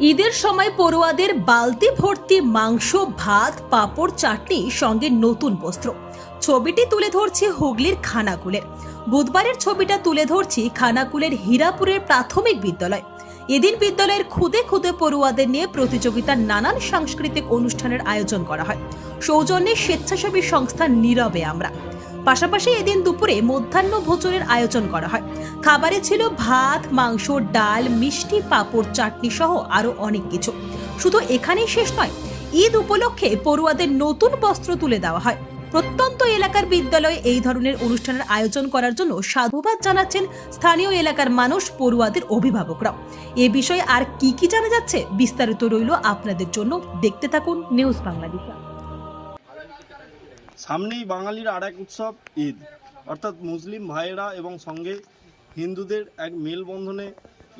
ঈদের সময় পড়ুয়াদের বালতি ভর্তি মাংস, ভাত, পাঁপড়, চাটনি সঙ্গে নতুন বস্ত্র। ছবিটি তুলে ধরছি হুগলির খানাকুলের। বুধবারের ছবিটা তুলে ধরছি খানাকুলের হীরাপুরের প্রাথমিক বিদ্যালয়। এদিন বিদ্যালয়ের খুদে খুদে পড়ুয়াদের নিয়ে প্রতিযোগিতার নানান সাংস্কৃতিক অনুষ্ঠানের আয়োজন করা হয়। সৌজন্যে স্বেচ্ছাসেবী সংস্থা নীরবে আমরা। পাশাপাশি এদিন দুপুরে মধ্যাহ্ন ভোজনের আয়োজন করা হয়। খাবারে ছিল ভাত, মাংস, ডাল, মিষ্টি, পাঁপড়, চাটনি সহ আরও অনেক কিছু। শুধু এখানেই শেষ নয়, ঈদ উপলক্ষে পড়ুয়াদের নতুন বস্ত্র তুলে দেওয়া হয়। প্রত্যন্ত এলাকার বিদ্যালয়ে এই ধরনের অনুষ্ঠানের আয়োজন করার জন্য সাধুবাদ জানাচ্ছেন স্থানীয় এলাকার মানুষ, পড়ুয়াদের অভিভাবকরাও। এ বিষয়ে আর কি কি জানা যাচ্ছে বিস্তারিত রইল আপনাদের জন্য। দেখতে থাকুন নিউজ বাংলাদেশ সামনেই বাঙালির আর এক উৎসব ঈদ। অর্থাৎ মুসলিম ভাইয়েরা এবং সঙ্গে হিন্দুদের এক মেলবন্ধনে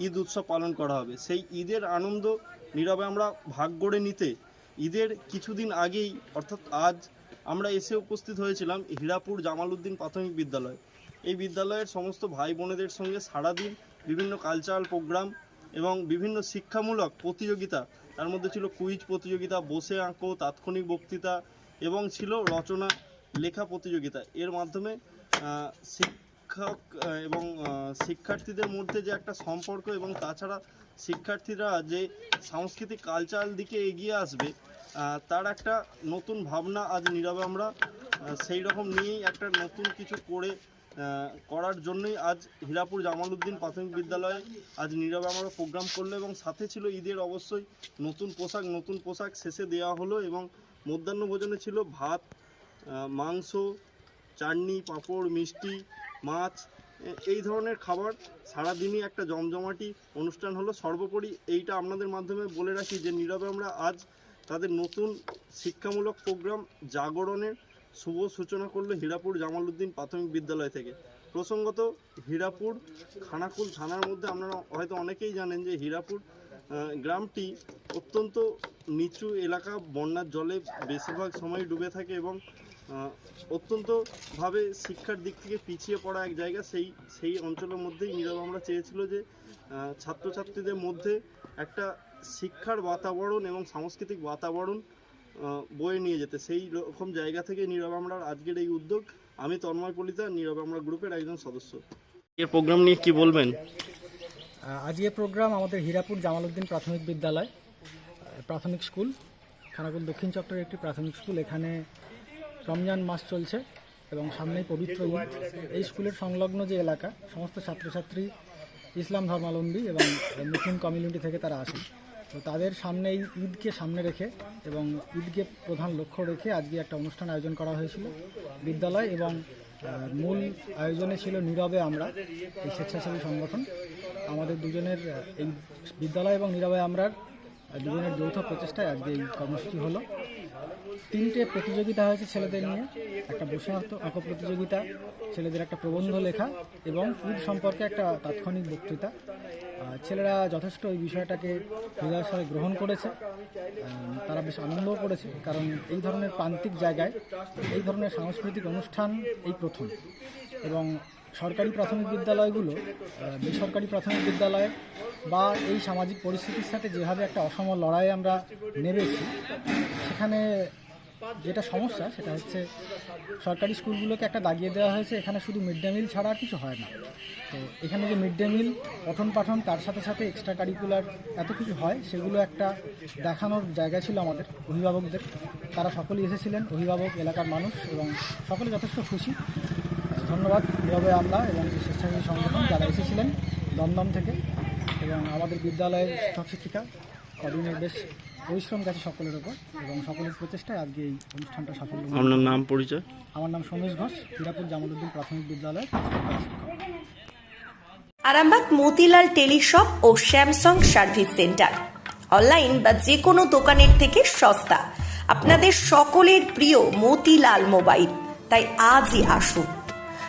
ঈদ উৎসব পালন করা হবে। সেই ঈদের আনন্দ নীরবে আমরা ভাগ করে নিতে ঈদের কিছুদিন আগেই, অর্থাৎ আজ, আমরা এসে উপস্থিত হয়েছিলাম হীরাপুর জামালউদ্দিন প্রাথমিক বিদ্যালয়। এই বিদ্যালয়ের সমস্ত ভাই বোনেদের সঙ্গে সারাদিন বিভিন্ন কালচারাল প্রোগ্রাম এবং বিভিন্ন শিক্ষামূলক প্রতিযোগিতা। তার মধ্যে ছিল কুইজ প্রতিযোগিতা, বসে আঁকো, তাৎক্ষণিক বক্তৃতা এবং ছিল রচনা, লেখা প্রতিযোগিতা। এর মাধ্যমে শিক্ষক এবং শিক্ষার্থীদের মধ্যে যে একটা সম্পর্ক এবং তাছাড়া শিক্ষার্থীরা যে সাংস্কৃতিক কালচারাল দিকে এগিয়ে আসবে তার একটা নতুন ভাবনা আজ নীরবে আমরা সেই রকম নিয়েই একটা নতুন কিছু করে করার জন্যই আজ হীরাপুর জামালউদ্দিন প্রাথমিক বিদ্যালয়ে আজ নীরবে আমরা প্রোগ্রাম করল এবং সাথে ছিল ঈদের অবশ্যই নতুন পোশাক নতুন পোশাক শেষে দেওয়া হলো এবং মধ্যাহ্ন ভোজনে ছিল ভাত মাংস, চাটনি, পাঁপড়, মিষ্টি, মাছ এই ধরনের খাবার সারাদিনই একটা জমজমাটি অনুষ্ঠান হলো। সর্বোপরি এইটা আপনাদের মাধ্যমে বলে রাখি যে, নীরবে আমরা আজ তাদের নতুন শিক্ষামূলক প্রোগ্রাম জাগরণের শুভ সূচনা করল হীরাপুর জামালউদ্দিন প্রাথমিক বিদ্যালয় থেকে। প্রসঙ্গত, হীরাপুর খানাকুল থানার মধ্যে আপনারা হয়তো অনেকেই জানেন যে, হীরাপুর গ্রামটি অত্যন্ত নিচু এলাকা, বন্যার জলে বেশিরভাগ সময় ডুবে থাকে এবং অত্যন্তভাবে শিক্ষার দিক থেকে পিছিয়ে পড়া এক জায়গা। সেই সেই অঞ্চলের মধ্যেই নীরব আমরা চেয়েছিল যে ছাত্রছাত্রীদের মধ্যে একটা শিক্ষার বাতাবরণ এবং সাংস্কৃতিক বাতাবরণ বয়ে নিয়ে যেতে। সেই রকম জায়গা থেকে নীরব আমরা আজকের এই উদ্যোগ। আমি তন্ময় কলিতা, নীরব আমরা গ্রুপের একজন সদস্য। এর প্রোগ্রাম নিয়ে কি বলবেন? আজকের প্রোগ্রাম আমাদের হীরাপুর জামালউদ্দিন প্রাথমিক বিদ্যালয়। প্রাথমিক স্কুল, খানাকুল দক্ষিণ চক্রের একটি প্রাথমিক স্কুল। এখানে রমজান মাস চলছে এবং সামনেই পবিত্র ঈদ। এই স্কুলের সংলগ্ন যে এলাকা, সমস্ত ছাত্রছাত্রী ইসলাম ধর্মাবলম্বী এবং মুসলিম কমিউনিটি থেকে তারা আসে। তো তাদের সামনে এই ঈদকে সামনে রেখে এবং ঈদকে প্রধান লক্ষ্য রেখে আজকে একটা অনুষ্ঠান আয়োজন করা হয়েছিল। বিদ্যালয় এবং মূল আয়োজনে ছিল নীরবে আমরা, এই স্বেচ্ছাসেবী সংগঠন। আমাদের দুজনের এই বিদ্যালয় এবং নীরবে আমরার দুজনের যৌথ প্রচেষ্টায় আজকে এই কর্মসূচি হলো। তিনটে প্রতিযোগিতা হয়েছে ছেলেদের নিয়ে। একটা বসে আঁকো প্রতিযোগিতা, ছেলেদের একটা প্রবন্ধ লেখা এবং ঈদ সম্পর্কে একটা তাৎক্ষণিক বক্তৃতা। ছেলেরা যথেষ্ট এই বিষয়টাকে হৃদয়ের সাথে গ্রহণ করেছে। তারা বেশ আনন্দও করেছে, কারণ এই ধরনের প্রান্তিক জায়গায়, এই ধরনের সাংস্কৃতিক অনুষ্ঠান এই প্রথম। এবং সরকারি প্রাথমিক বিদ্যালয়গুলো বেসরকারি প্রাথমিক বিদ্যালয় বা এই সামাজিক পরিস্থিতির সাথে যেভাবে একটা অসম লড়াই আমরা নেমেছি, সেখানে যেটা সমস্যা সেটা হচ্ছে সরকারি স্কুলগুলোকে একটা দাগিয়ে দেওয়া হয়েছে, এখানে শুধু মিড ডে মিল ছাড়া আর কিছু হয় না। তো এখানে যে মিড ডে মিল, পঠন পাঠন, তার সাথে সাথে এক্সট্রা কারিকুলার এত কিছু হয়, সেগুলো একটা দেখানোর জায়গা ছিল আমাদের অভিভাবকদের। তারা সকলেই এসেছিলেন, অভিভাবক, এলাকার মানুষ এবং সকলে যথেষ্ট খুশি। ধন্যবাদ। নীরবে আমলা এবং স্বেচ্ছাসেবী সংগঠন যারা এসেছিলেন দমদম থেকে এবং আমাদের বিদ্যালয়ের শিক্ষক শিক্ষিকা কদিনের বেশ পরিশ্রম গেছে সকলের ওপর এবং সকলের প্রচেষ্টায় আজকে এই অনুষ্ঠানটা সাফল্য আপনার নাম পরিচয়? আমার নাম সোমেশ ঘোষ হীরাপুর জামালউদ্দিন প্রাথমিক বিদ্যালয়ের আরামবাগ মতিলাল টেলিশপ ও স্যামসাং সার্ভিস সেন্টার। অনলাইন বা যে কোনো দোকানের থেকে সস্তা। আপনাদের সকলের প্রিয় মতিলাল মোবাইল। তাই আজই আসুন।